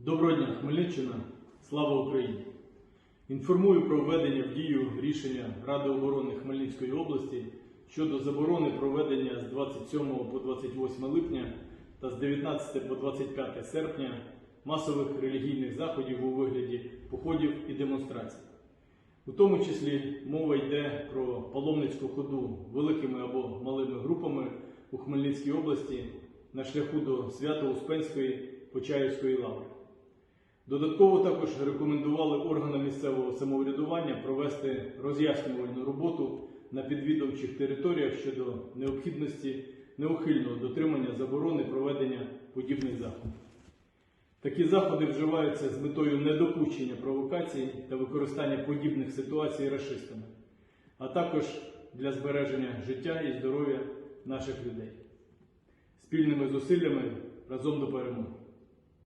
Доброго дня, Хмельниччина! Слава Україні! Інформую про введення в дію рішення Ради оборони Хмельницької області щодо заборони проведення з 27 по 28 липня та з 19 по 25 серпня масових релігійних заходів у вигляді походів і демонстрацій. У тому числі мова йде про паломницьку ходу великими або малими групами у Хмельницькій області на шляху до Свято-Успенської Почаївської лаври. Додатково також рекомендували органам місцевого самоврядування провести роз'яснювальну роботу на підвідомчих територіях щодо необхідності неухильного дотримання заборони проведення подібних заходів. Такі заходи вживаються з метою недопущення провокацій та використання подібних ситуацій расистами, а також для збереження життя і здоров'я наших людей. Спільними зусиллями разом до перемоги.